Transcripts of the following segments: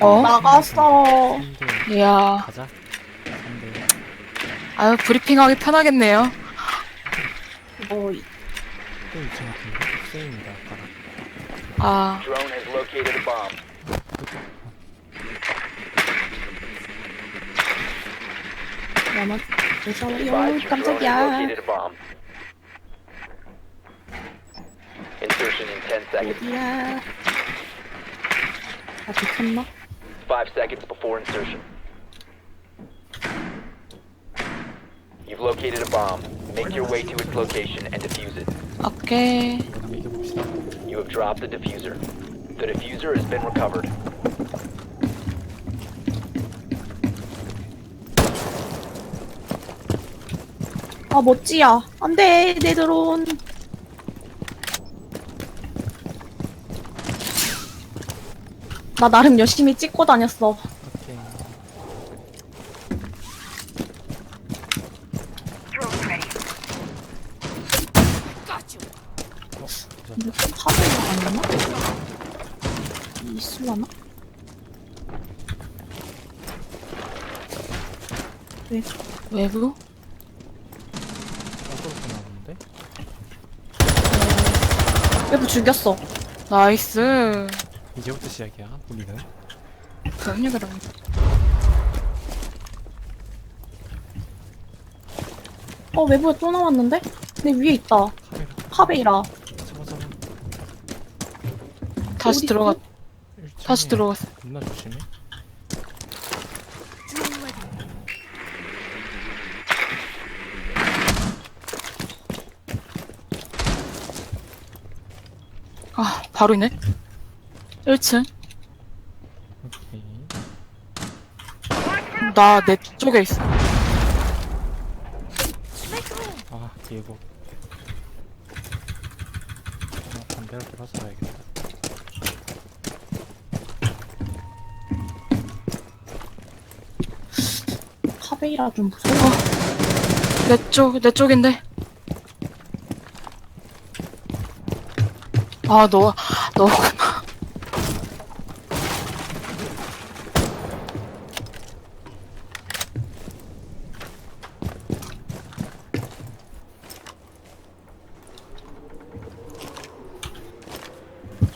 어? 나갔어. 3대 이야. 가자 3대 아유, 브리핑하기 편하겠네요. 뭐, 또 2층 같은데 쌤입니다 아까랑 아, Drone has located a bomb. 야만, 무서워. Advise your drone has 깜짝이야. located a bomb. Insertion in 10 seconds. 어디야? 아, 미쳤나? 5 seconds before insertion. You've located a bomb. Make your way to its location and defuse it. 오케이. 그럼 이겨봅시다 You have dropped the diffuser. The diffuser has been recovered. 아, 멋지야. 안 돼, 내 드론. 나 나름 열심히 찍고 다녔어. 오케이 어? 이거 카드가 아니나? 있을라나? 왜? 외부? 어그로도 나오는데? 외부 죽였어. 나이스. 이제부터 시작이야 우리는 그럼요, 그럼요. 어, 외부에 또 나왔는데? 내 위에 있다. 카메라 카베이라. 잡아 잡아 다시 어디 들어갔, 일층에 다시 들어갔어. 겁나 조심해 아, 바로 있네. 1층. 오케이 나 내 쪽에 있어. 아 예고 어, 반대로 돌아서 가야겠다 카베이라 좀 무서워. 내 쪽, 내 쪽인데. 아, 너, 너구나.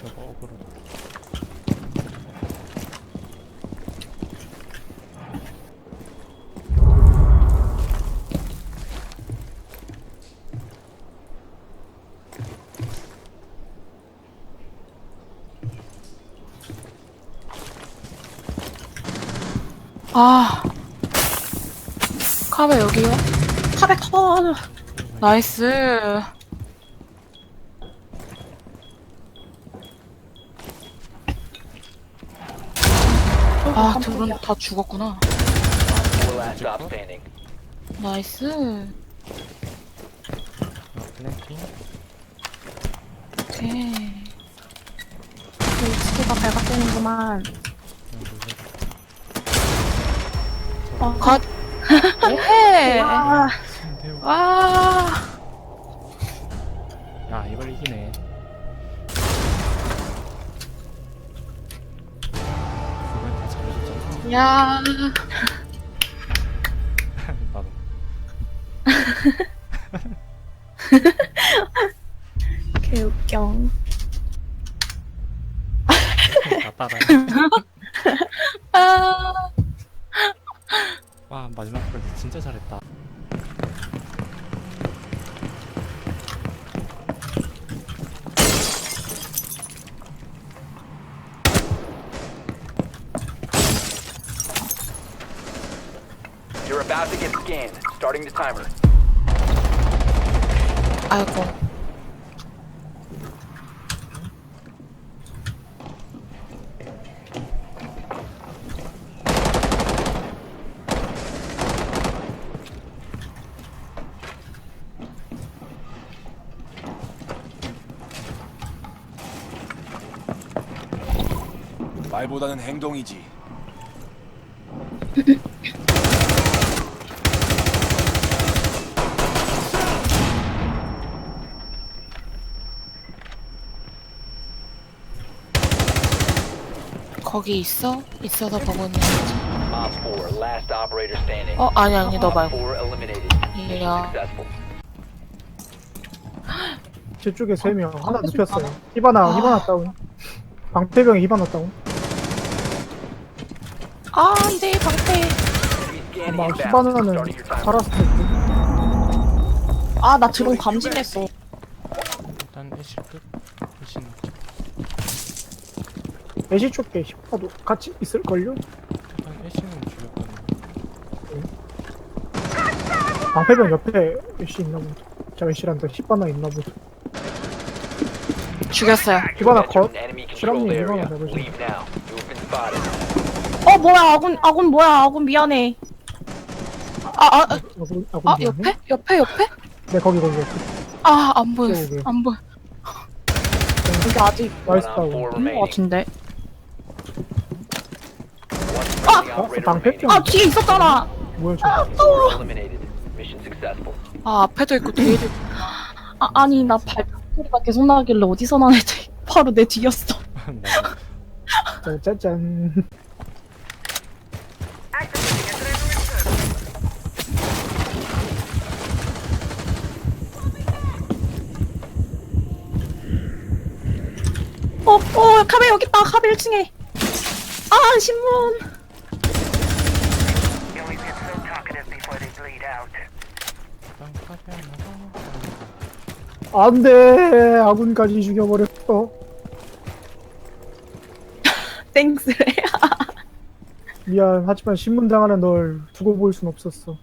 저거 어그로 아. 카베 여기요? 카베 컷. 나이스. 아, 둘은 다 죽었구나. 나이스. 아, 플랭킹 오케이. 스키가 발각되는구만. 어, 컷. 예. 아, 손대우 와. 야 이걸 이기네 다 잘해줬잖아 야. 나도 개웃겨. 나 따라해 아. 와 마지막 걸 진짜 잘했다 You're about to get scanned. Starting the timer. 아이고. 말보다는 행동이지. 거기 있어? 있어서 보고 있는 거지. Op 4, last operator standing. 어, 아니, 아니, 너 Op 말고. 4 eliminated. Mission 이야. successful. 제 쪽에 세 명. 하나 방패 눕혔어요. 좀 히바나, 아. 히바나 다운. 방패병에 히바나 다운. 아, 이제 방패. 아마. 히바나는. 살았을 텐데. 아나 드론 감지됐어 일단 애쉬 끝. 애쉬는 애쉬 쪽에 히바도 같이 있을걸요? 일단 애쉬는 죽였거든요. 방패병 옆에 애쉬 있나 보다. 저 애쉬란다. 히바나 있나 보다. 죽였어요. an enemy 실험님 이거나. 잡으세요. Leave now. You have been spotted. 어 뭐야 아군 아군 뭐야 아군 미안해 아, 아, 아, 아군, 아군 아, 미안해. 옆에? 옆에, 옆에? 네, 거기, 거기, 거기. 아, 안 보였어. 네, 네. 안 보여. 이게 아직 나이스 다운. 4 있는 것. 같은데 friendly 어. 아 뒤에 있었잖아 뭐야, 저. Op 4 eliminated. Mission successful. 아, 앞에도 있고 뒤에도 있고. 아 아니 나 발소리가 계속 나길래 어디서 나는지 바로 내 뒤였어 나도 짜 어, 어, 카베 여기 있다. 카베 1층에. 아, 신문. 일단 카페 하나가 안 돼. 아군까지 죽여버렸어. 땡스래. 미안. 하지만 신문 당하는 널 두고 볼 순 없었어.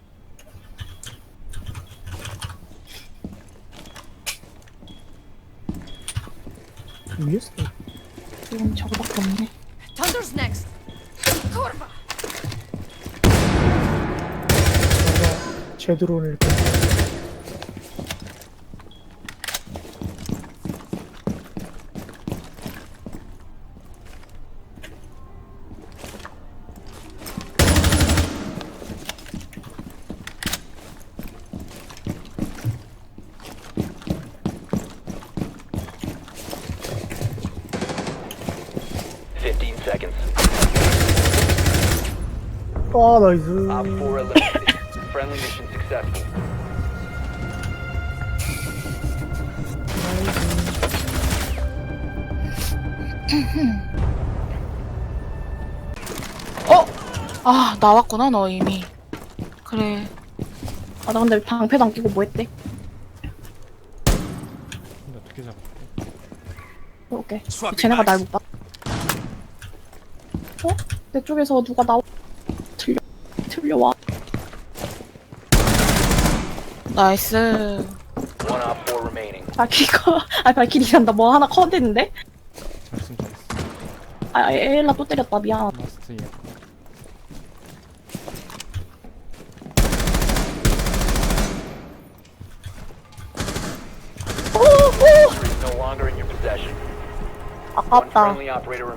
위에서? 지금 저거밖에 없네. Thunder's next. 제 드론을 이렇게. Fifteen seconds. 아, 나이스. Op 4 eliminated. Friendly mission successful. 아, 나왔구나, 너 이미. 그래. 아, 나 근데 방패도 안 끼고 뭐 했대? 근데 어떻게 잡았대? 오케이. 쟤네가 날 못 봐. 어? 내 쪽에서 누가 나와? 들려, 들려와. 나이스. One op 4 remaining. 발키리가, 아, 발키리란다. 뭐 하나 컷했는데? 잘쓴 잘했어. 아, 에일라 또 때렸다. 미안. 라스트 예. Is no longer in your possession. One 아깝다. friendly operator